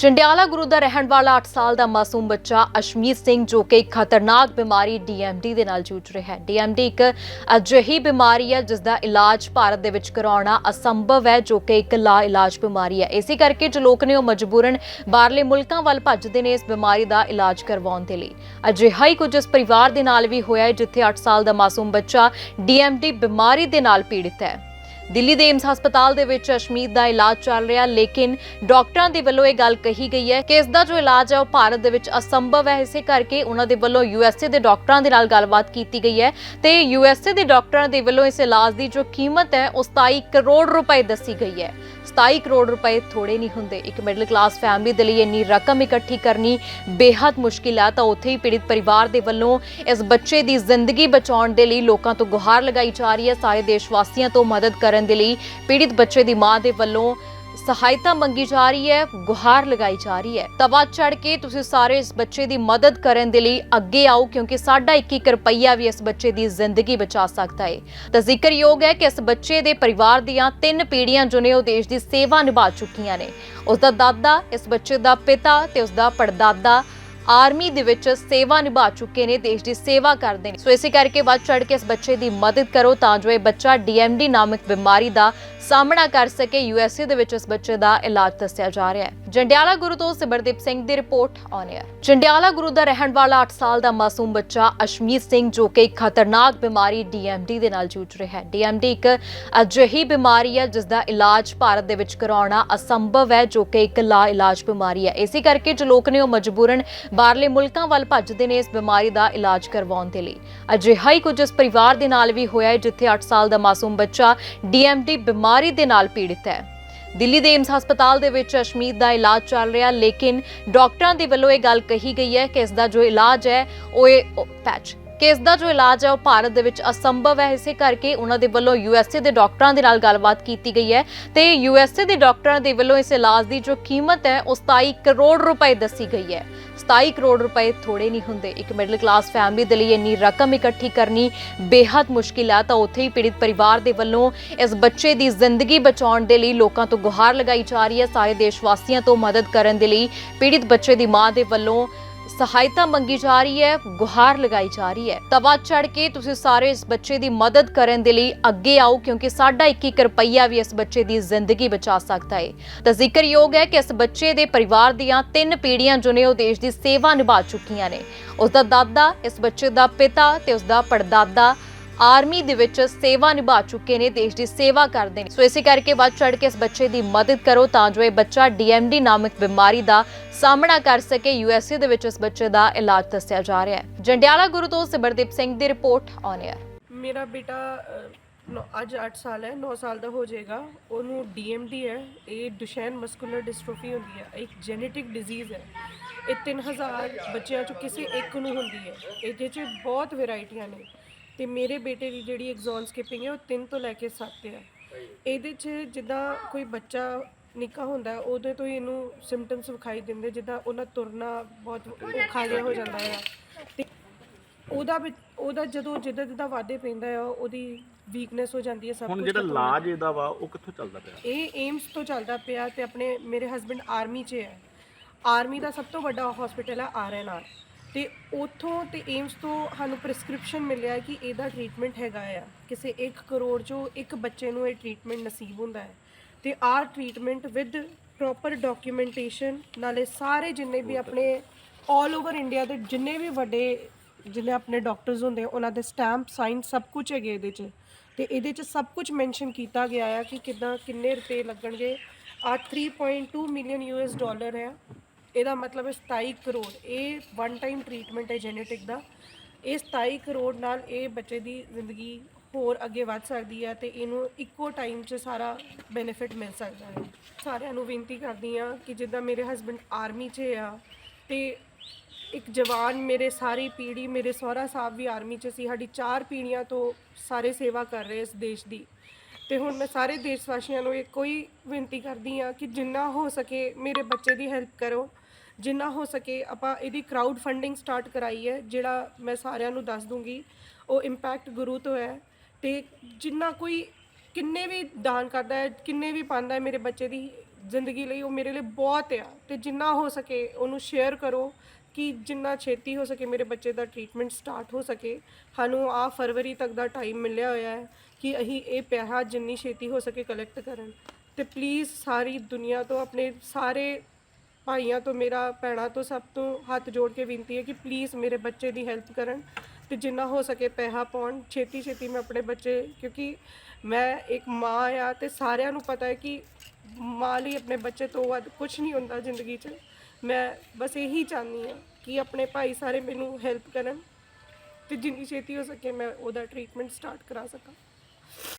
ਚੰਡਿਆਲਾ ਗੁਰੂ ਦਾ ਰਹਿਣ ਵਾਲਾ 8 ਸਾਲ ਦਾ ਮਾਸੂਮ ਬੱਚਾ ਅਸ਼ਮੀਤ ਸਿੰਘ ਜੋ ਕਿ ਇੱਕ ਖਤਰਨਾਕ ਬਿਮਾਰੀ ਡੀਐਮਡੀ ਦੇ ਨਾਲ ਜੂਝ ਰਿਹਾ ਹੈ। ਡੀਐਮਡੀ ਇੱਕ ਅਜਿਹੀ ਬਿਮਾਰੀ ਹੈ ਜਿਸ ਦਾ ਇਲਾਜ ਭਾਰਤ ਦੇ ਵਿੱਚ ਕਰਾਉਣਾ ਅਸੰਭਵ ਹੈ ਜੋ ਕਿ ਇੱਕ ਲਾ ਇਲਾਜ ਬਿਮਾਰੀ ਹੈ। ਇਸੇ ਕਰਕੇ ਜੋ ਲੋਕ ਨੇ ਉਹ ਮਜਬੂਰਨ ਬਾਹਰਲੇ ਮੁਲਕਾਂ ਵੱਲ ਭੱਜਦੇ ਨੇ ਇਸ ਬਿਮਾਰੀ ਦਾ ਇਲਾਜ ਕਰਵਾਉਣ ਦੇ ਲਈ। ਅਜਿਹਾ ਹੀ ਕੁਝ ਇਸ ਪਰਿਵਾਰ ਦੇ ਨਾਲ ਵੀ ਹੋਇਆ ਹੈ ਜਿੱਥੇ 8 ਸਾਲ ਦਾ ਮਾਸੂਮ ਬੱਚਾ ਡੀਐਮਡੀ ਬਿਮਾਰੀ ਦੇ ਨਾਲ ਪੀੜਿਤ ਹੈ। ਦਿੱਲੀ ਦੇ ਏਮਸ ਹਸਪਤਾਲ ਦੇ ਵਿੱਚ ਅਸ਼ਮੀਤ ਦਾ ਇਲਾਜ ਚੱਲ ਰਿਹਾ, ਲੇਕਿਨ ਡਾਕਟਰਾਂ ਦੇ ਵੱਲੋਂ ਇਹ ਗੱਲ ਕਹੀ ਗਈ ਹੈ ਕਿ ਇਸ ਦਾ ਜੋ ਇਲਾਜ ਹੈ, ਉਹ ਭਾਰਤ ਦੇ ਵਿੱਚ ਅਸੰਭਵ ਹੈ। ਇਸੇ ਕਰਕੇ ਉਹਨਾਂ ਦੇ ਵੱਲੋਂ ਯੂਐਸਏ ਦੇ ਡਾਕਟਰਾਂ ਦੇ ਨਾਲ ਗੱਲਬਾਤ ਕੀਤੀ ਗਈ ਹੈ ਤੇ ਯੂਐਸਏ ਦੇ ਡਾਕਟਰਾਂ ਦੇ ਵੱਲੋਂ ਇਸ ਇਲਾਜ ਦੀ ਜੋ ਕੀਮਤ ਹੈ, ਉਹ 27 ਕਰੋੜ ਰੁਪਏ ਦੱਸੀ ਗਈ ਹੈ। 27 ਕਰੋੜ ਰੁਪਏ ਥੋੜੇ ਨਹੀਂ ਹੁੰਦੇ। ਇੱਕ ਮਿਡਲ ਕਲਾਸ ਫੈਮਿਲੀ ਦੇ ਲਈ ਇੰਨੀ ਰਕਮ ਇਕੱਠੀ ਕਰਨੀ ਬੇहद ਮੁਸ਼ਕਿਲ ਹੈ, ਤਾਂ ਉੱਥੇ ਹੀ ਪੀੜਿਤ ਪਰਿਵਾਰ ਦੇ ਵੱਲੋਂ ਇਸ ਬੱਚੇ ਦੀ ਜ਼ਿੰਦਗੀ ਬਚਾਉਣ ਦੇ ਲਈ ਲੋਕਾਂ ਤੋਂ ਗੁਹਾਰ ਲਗਾਈ ਜਾ ਰਹੀ ਹੈ। ਸਾਰੇ ਦੇਸ਼ ਵਾਸੀਆਂ ਤੋਂ ਮਦਦ ਕਰਨ ਦੇ ਲਈ ਪੀੜਿਤ ਬੱਚੇ ਦੀ ਮਾਂ ਦੇ ਵੱਲੋਂ ਸਹਾਇਤਾ ਮੰਗੀ ਜਾ ਰਹੀ ਹੈ, ਗੁਹਾਰ ਲਗਾਈ ਜਾ ਰਹੀ ਹੈ। ਤਵਾ ਚੜ ਕੇ ਤੁਸੀਂ ਸਾਰੇ ਇਸ ਬੱਚੇ ਦੀ ਮਦਦ ਕਰਨ ਦੇ ਲਈ ਅੱਗੇ ਆਓ, ਕਿਉਂਕਿ ਸਾਡਾ ਇੱਕ ਇੱਕ ਰੁਪਈਆ ਵੀ ਇਸ ਬੱਚੇ ਦੀ ਜ਼ਿੰਦਗੀ ਬਚਾ ਸਕਦਾ ਹੈ। ਤਾਂ ਜ਼ਿਕਰਯੋਗ ਹੈ ਕਿ ਇਸ ਬੱਚੇ ਦੇ ਪਰਿਵਾਰ ਦੀਆਂ ਤਿੰਨ ਪੀੜ੍ਹੀਆਂ ਜੋ ਨੇ ਉਹ ਦੇਸ਼ ਦੀ ਸੇਵਾ ਨਿਭਾ ਚੁੱਕੀਆਂ ਨੇ। ਉਸ ਦਾ ਦਾਦਾ, ਇਸ ਬੱਚੇ ਦਾ ਪਿਤਾ ਤੇ ਉਸ ਦਾ ਪੜਦਾਦਾ ਆਰਮੀ ਦੇ ਵਿੱਚ ਸੇਵਾ ਨਿਭਾ ਚੁੱਕੇ ਨੇ, ਦੇਸ਼ ਦੀ ਸੇਵਾ ਕਰਦੇ ਨੇ। ਸੋ ਇਸੇ ਕਰਕੇ ਵੱਧ ਚੜ ਕੇ ਇਸ ਬੱਚੇ ਦੀ ਮਦਦ ਕਰੋ ਤਾਂ ਜੋ ਇਹ ਬੱਚਾ ਡੀਐਮਡੀ ਨਾਮਕ ਬਿਮਾਰੀ ਦਾ ਸਾਹਮਣਾ ਕਰ ਸਕੇ। ਯੂਐਸਏ ਦੇ ਵਿੱਚ ਇਸ ਬੱਚੇ ਦਾ ਇਲਾਜ ਦੱਸਿਆ ਜਾ ਰਿਹਾ ਹੈ। ਜੰਡਿਆਲਾ ਗੁਰੂ ਤੋਂ ਸਿਮਰਦੀਪ ਸਿੰਘ ਦੀ report on air Jandiala Guru ਦਾ ਰਹਿਣ ਵਾਲਾ 8 ਸਾਲ ਦਾ ਮਾਸੂਮ ਬੱਚਾ ਅਸ਼ਮੀਤ ਸਿੰਘ, ਜੋ ਕਿ ਇੱਕ ਖਤਰਨਾਕ ਬਿਮਾਰੀ ਡੀਐਮਡੀ ਦੇ ਨਾਲ ਜੂਝ ਰਿਹਾ ਹੈ। ਡੀਐਮਡੀ ਇੱਕ ਅਜਿਹੀ ਬਿਮਾਰੀ ਹੈ ਜਿਸ ਦਾ ਇਲਾਜ ਭਾਰਤ ਦੇ ਵਿੱਚ ਕਰਾਉਣਾ ਅਸੰਭਵ ਹੈ, ਜੋ ਕਿ ਇੱਕ ਲਾ ਇਲਾਜ ਬਿਮਾਰੀ ਹੈ। ਇਸੇ ਕਰਕੇ ਜੋ ਲੋਕ ਨੇ ਉਹ ਮਜਬੂਰਨ ਬਾਹਰਲੇ ਮੁਲਕਾਂ ਵੱਲ ਭੱਜਦੇ ਨੇ ਇਸ ਬਿਮਾਰੀ ਦਾ ਇਲਾਜ ਕਰਵਾਉਣ ਦੇ ਲਈ। ਅਜਿਹਾ ਹੀ ਕੁਝ ਇਸ ਪਰਿਵਾਰ ਦੇ ਨਾਲ ਵੀ ਹੋਇਆ ਹੈ, ਜਿੱਥੇ 8 ਸਾਲ ਦਾ ਮਾਸੂਮ ਬੱਚਾ ਡੀਐਮਡੀ ਬਿਮਾਰੀ ਦੇ ਨਾਲ ਪੀੜਿਤ ਹੈ। ਦਿੱਲੀ ਦੇ ਏਮਸ ਹਸਪਤਾਲ ਦੇ ਵਿੱਚ ਅਸ਼ਮੀਤ ਦਾ ਇਲਾਜ ਚੱਲ ਰਿਹਾ, ਲੇਕਿਨ ਡਾਕਟਰਾਂ ਦੇ ਵੱਲੋਂ ਇਹ ਗੱਲ ਕਹੀ ਗਈ ਹੈ ਕਿ ਇਸ ਦਾ ਜੋ ਇਲਾਜ ਹੈ, ਉਹ ਇਹ ਪੈਚ ਕਿ ਇਸ ਦਾ ਜੋ ਇਲਾਜ ਹੈ ਉਹ ਭਾਰਤ ਦੇ ਵਿੱਚ ਅਸੰਭਵ ਹੈ। ਇਸੇ ਕਰਕੇ ਉਹਨਾਂ ਦੇ ਵੱਲੋਂ ਯੂਐਸਏ ਦੇ ਡਾਕਟਰਾਂ ਦੇ ਨਾਲ ਗੱਲਬਾਤ ਕੀਤੀ ਗਈ ਹੈ ਤੇ ਯੂਐਸਏ ਦੇ ਡਾਕਟਰਾਂ ਦੇ ਵੱਲੋਂ ਇਸ ਇਲਾਜ ਦੀ ਜੋ ਕੀਮਤ ਹੈ, ਉਹ 27 ਕਰੋੜ ਰੁਪਏ ਦੱਸੀ ਗਈ ਹੈ। 27 ਕਰੋੜ ਰੁਪਏ ਥੋੜੇ ਨਹੀਂ ਹੁੰਦੇ। ਇੱਕ ਮਿਡਲ ਕਲਾਸ ਫੈਮਿਲੀ ਦੇ ਲਈ ਇੰਨੀ ਰਕਮ ਇਕੱਠੀ ਕਰਨੀ ਬੇहद ਮੁਸ਼ਕਿਲ ਆ ਤਾਂ ਉੱਥੇ ਹੀ ਪੀੜਿਤ ਪਰਿਵਾਰ ਦੇ ਵੱਲੋਂ ਇਸ ਬੱਚੇ ਦੀ ਜ਼ਿੰਦਗੀ ਬਚਾਉਣ ਦੇ ਲਈ ਲੋਕਾਂ ਤੋਂ ਗੁਹਾਰ ਲਗਾਈ ਜਾ ਰਹੀ ਹੈ। ਸਾਰੇ ਦੇਸ਼ ਵਾਸੀਆਂ ਤੋਂ ਮਦਦ ਕਰਨ ਦੇ ਲਈ ਪੀੜਿਤ ਬੱਚੇ ਦੀ ਮਾਂ ਦੇ ਵੱਲੋਂ ਸਹਾਇਤਾ ਮੰਗੀ ਜਾ ਰਹੀ ਹੈ, ਗੁਹਾਰ ਲਗਾਈ ਜਾ ਰਹੀ ਹੈ। ਤਵਾ ਚੜ ਕੇ ਤੁਸੀਂ ਸਾਰੇ ਇਸ ਬੱਚੇ ਦੀ ਮਦਦ ਕਰਨ ਦੇ ਲਈ ਅੱਗੇ ਆਓ, ਕਿਉਂਕਿ ਸਾਡਾ ਇੱਕ ਇੱਕ ਰੁਪਈਆ ਵੀ ਇਸ ਬੱਚੇ ਦੀ ਜ਼ਿੰਦਗੀ ਬਚਾ ਸਕਦਾ ਹੈ ਤਾਂ ਜ਼ਿਕਰਯੋਗ ਹੈ ਕਿ ਇਸ ਬੱਚੇ ਦੇ ਪਰਿਵਾਰ ਦੀਆਂ ਤਿੰਨ ਪੀੜ੍ਹੀਆਂ ਜੋ ਨੇ ਉਹ ਦੇਸ਼ ਦੀ ਸੇਵਾ ਨਿਭਾ ਚੁੱਕੀਆਂ ਨੇ। ਉਸ ਦਾ ਦਾਦਾ, ਇਸ ਬੱਚੇ ਦਾ ਪਿਤਾ ਤੇ ਉਸ ਦਾ ਪੜਦਾਦਾ ਆਰਮੀ ਦੇ ਵਿੱਚ ਸੇਵਾ ਨਿਭਾ ਚੁੱਕੇ ਨੇ ਦੇਸ਼ ਦੀ ਸੇਵਾ ਕਰਦੇ ਨੇ। ਸੋ ਇਸੇ ਕਰਕੇ ਵੱਧ ਚੜ ਕੇ ਇਸ ਬੱਚੇ ਦੀ ਮਦਦ ਕਰੋ ਤਾਂ ਜੋ ਇਹ ਬੱਚਾ ਡੀਐਮਡੀ ਨਾਮਕ ਬਿਮਾਰੀ ਦਾ ਸਾਹਮਣਾ ਕਰ ਸਕੇ। ਯੂਐਸਏ ਦੇ ਵਿੱਚ ਇਸ ਬੱਚੇ ਦਾ ਇਲਾਜ ਦੱਸਿਆ ਜਾ ਰਿਹਾ ਹੈ। ਜੰਡਿਆਲਾ ਗੁਰੂ ਤੋਂ ਸਿਮਰਦੀਪ ਸਿੰਘ ਦੀ ਰਿਪੋਰਟ ਔਨ 에ਅਰ ਮੇਰਾ ਬੇਟਾ ਅਹ, ਨੌ- ਅੱਜ 8 ਸਾਲ ਹੈ 9 ਸਾਲ ਦਾ ਹੋ ਜਾਏਗਾ। ਉਹਨੂੰ ਡੀਐਮਡੀ ਹੈ ਇਹ ਡੁਸ਼ੈਨ ਮਸਕੂਲਰ ਡਿਸਟ੍ਰੋਫੀ ਹੁੰਦੀ ਹੈ ਇੱਕ ਜੈਨੇਟਿਕ ਡਿਜ਼ੀਜ਼ ਹੈ। ਇਹ 3000 ਬੱਚਿਆਂ ਚੋਂ ਕਿਸੇ ਇੱਕ ਨੂੰ ਹੁੰਦੀ ਹੈ। ਇਹਦੇ 'ਚ ਬਹੁਤ ਵੈਰਾਈਟੀਆਂ ਨੇ। ਤੇ ਮੇਰੇ ਬੇਟੇ ਦੀ ਜਿਹੜੀ ਐਗਜ਼ੌਨ ਸਕਿਪਿੰਗ ਹੈ ਉਹ 3 ਤੋਂ ਲੈ ਕੇ 7 ਹੈ। ਇਹਦੇ 'ਚ ਜਿੱਦਾਂ ਕੋਈ ਬੱਚਾ ਨਿੱਕਾ ਹੁੰਦਾ ਹੈ, ਉਹਦੇ ਤੋਂ ਹੀ ਇਹਨੂੰ ਸਿੰਪਟਮਸ ਵਿਖਾਈ ਦਿੰਦੇ ਜਿੱਦਾਂ ਉਹਨਾਂ ਤੁਰਨਾ ਬਹੁਤ ਔਖਾ ਜਿਹਾ ਹੋ ਜਾਂਦਾ ਹੈ। ਤੇ ਉਹਦਾ ਵੀ ਉਹਦਾ ਜਦੋਂ ਜਿੱਦਾਂ ਜਿੱਦਾਂ ਵਾਧੇ ਪੈਂਦਾ ਆ ਉਹਦੀ ਵੀਕਨੈਸ ਹੋ ਜਾਂਦੀ ਹੈ ਸਭ ਹੁਣ ਜਿਹੜਾ ਖਤਮ ਹੋ ਇਲਾਜ ਇਹਦਾ ਵਾ ਉਹ ਕਿੱਥੋਂ ਚੱਲਦਾ ਪਿਆ। ਇਹ ਏਮਸ ਤੋਂ ਚੱਲਦਾ ਪਿਆ ਤੇ ਆਪਣੇ ਮੇਰੇ ਹਸਬੰਡ ਆਰਮੀ 'ਚ ਹੈ। ਆਰਮੀ ਦਾ ਸਭ ਤੋਂ ਵੱਡਾ ਹਸਪੀਟਲ ਹੈ ਆਰਐਨਆਰ ਤੇ ਉਥੋਂ ਤੇ ਏਮਸ ਤੋਂ ਸਾਨੂੰ ਪ੍ਰੈਸਕ੍ਰਿਪਸ਼ਨ ਮਿਲਿਆ ਕਿ ਇਹਦਾ ਟ੍ਰੀਟਮੈਂਟ ਹੈਗਾ ਆ। ਕਿਸੇ 1 ਕਰੋੜ ਚੋਂ ਇੱਕ ਬੱਚੇ ਨੂੰ ਇਹ ਟ੍ਰੀਟਮੈਂਟ ਨਸੀਬ ਹੁੰਦਾ ਹੈ। ਤੇ are treatment with proper documentation ਨਾਲੇ ਸਾਰੇ ਜਿੰਨੇ ਵੀ ਆਪਣੇ 올 ਓਵਰ ਇੰਡੀਆ ਦੇ ਜਿੰਨੇ ਵੀ ਵੱਡੇ ਜਿੰਨੇ ਆਪਣੇ ਡਾਕਟਰਸ ਹੁੰਦੇ ਆ, ਉਹਨਾਂ ਦੇ ਸਟੈਂਪ ਸਾਈਨ ਸਭ ਕੁਝ ਹੈਗੇ ਇਹਦੇ 'ਚ। ਤੇ ਇਹਦੇ 'ਚ ਸਭ ਕੁਝ ਮੈਂਸ਼ਨ ਕੀਤਾ ਗਿਆ ਆ ਕਿ ਕਿਦਾਂ ਕਿੰਨੇ ਰੁਪਏ ਲੱਗਣਗੇ। ਆ 3.2 ਮਿਲੀਅਨ ਯੂਐਸ ਡਾਲਰ ਹੈ ਇਹਦਾ ਮਤਲਬ ਹੈ 27 ਕਰੋੜ। ਇਹ ਵਨ ਟਾਈਮ ਟ੍ਰੀਟਮੈਂਟ ਹੈ ਜੈਨੇਟਿਕ ਦਾ। ਇਹ 27 ਕਰੋੜ ਨਾਲ ਇਹ ਬੱਚੇ ਦੀ ਜ਼ਿੰਦਗੀ ਹੋਰ ਅੱਗੇ ਵੱਧ ਸਕਦੀ ਹੈ ਤੇ ਇਹਨੂੰ ਇੱਕੋ ਟਾਈਮ 'ਚ ਸਾਰਾ ਬੈਨੀਫਿਟ ਮਿਲ ਸਕਦਾ ਹੈ। ਸਾਰਿਆਂ ਨੂੰ ਬੇਨਤੀ ਕਰਦੀ ਆ ਕਿ ਜਿੱਦਾਂ ਮੇਰੇ ਹਸਬੰਡ ਆਰਮੀ 'ਚ ਆ ਤੇ ਇੱਕ ਜਵਾਨ ਮੇਰੇ ਸਾਰੀ ਪੀੜ੍ਹੀ, ਮੇਰੇ ਸਹੁਰਾ ਸਾਹਿਬ ਵੀ ਆਰਮੀ 'ਚ ਸੀ, ਸਾਡੀ ਚਾਰ ਪੀੜ੍ਹੀਆਂ ਤੋਂ ਸਾਰੇ ਸੇਵਾ ਕਰ ਰਹੇ ਇਸ ਦੇਸ਼ ਦੀ। ਤੇ ਹੁਣ ਮੈਂ ਸਾਰੇ ਦੇਸ਼ ਵਾਸੀਆਂ ਨੂੰ ਇੱਕੋ ਹੀ ਬੇਨਤੀ ਕਰਦੀ ਆ ਕਿ ਜਿੰਨਾ ਹੋ ਸਕੇ ਮੇਰੇ ਬੱਚੇ ਦੀ ਹੈਲਪ ਕਰੋ। ਜਿੰਨਾ ਹੋ ਸਕੇ ਆਪਾਂ ਇਹਦੀ ਕਰਾਊਡ ਫੰਡਿੰਗ ਸਟਾਰਟ ਕਰਾਈ ਹੈ, ਜਿਹੜਾ ਮੈਂ ਸਾਰਿਆਂ ਨੂੰ ਦੱਸ ਦੂੰਗੀ। ਉਹ ਇੰਪੈਕਟ ਗੁਰੂ ਤੋਂ ਹੈ ਤੇ ਜਿੰਨਾ ਕੋਈ ਕਿੰਨੇ ਵੀ ਦਾਨ ਕਰਦਾ ਹੈ, ਕਿੰਨੇ ਵੀ ਪਾਉਂਦਾ ਹੈ ਮੇਰੇ ਬੱਚੇ ਦੀ ਜ਼ਿੰਦਗੀ ਲਈ, ਉਹ ਮੇਰੇ ਲਈ ਬਹੁਤ ਆ। ਤੇ ਜਿੰਨਾ ਹੋ ਸਕੇ ਉਹਨੂੰ ਸ਼ੇਅਰ ਕਰੋ ਕਿ ਜਿੰਨਾ ਛੇਤੀ ਹੋ ਸਕੇ ਮੇਰੇ ਬੱਚੇ ਦਾ ਟ੍ਰੀਟਮੈਂਟ ਸਟਾਰਟ ਹੋ ਸਕੇ। ਸਾਨੂੰ ਆ ਫਰਵਰੀ ਤੱਕ ਦਾ ਟਾਈਮ ਮਿਲਿਆ ਹੋਇਆ ਹੈ ਕਿ ਅਸੀਂ ਇਹ ਪੈਸਾ ਜਿੰਨੀ ਛੇਤੀ ਹੋ ਸਕੇ ਕਲੈਕਟ ਕਰਨ। ਤੇ ਪਲੀਜ਼ ਸਾਰੀ ਦੁਨੀਆ ਤੋਂ ਆਪਣੇ ਸਾਰੇ ਭਾਈਆਂ ਤੋਂ, ਮੇਰਾ ਭੈਣਾਂ ਤੋਂ ਸਭ ਤੋਂ ਹੱਥ ਜੋੜ ਕੇ ਬੇਨਤੀ ਹੈ ਕਿ ਪਲੀਜ਼ ਮੇਰੇ ਬੱਚੇ ਦੀ ਹੈਲਪ ਕਰਨ ਤੇ ਜਿੰਨਾ ਹੋ ਸਕੇ ਪੈਸਾ ਪਾਉਣ। ਛੇਤੀ ਛੇਤੀ ਮੈਂ ਆਪਣੇ ਬੱਚੇ, ਕਿਉਂਕਿ ਮੈਂ ਇੱਕ ਮਾਂ ਆ ਤੇ ਸਾਰਿਆਂ ਨੂੰ ਪਤਾ ਹੈ ਕਿ ਮਾਂ ਲਈ ਆਪਣੇ ਬੱਚੇ ਤੋਂ ਵੱਧ ਕੁਝ ਨਹੀਂ ਹੁੰਦਾ ਜ਼ਿੰਦਗੀ 'ਚ। ਮੈਂ ਬਸ ਇਹੀ ਚਾਹੁੰਦੀ ਹਾਂ ਕਿ ਆਪਣੇ ਭਾਈ ਸਾਰੇ ਮੈਨੂੰ ਹੈਲਪ ਕਰਨ ਤੇ ਜਿੰਨੀ ਛੇਤੀ ਹੋ ਸਕੇ ਮੈਂ ਉਹਦਾ ਟ੍ਰੀਟਮੈਂਟ ਸਟਾਰਟ ਕਰਾ ਸਕਾਂ।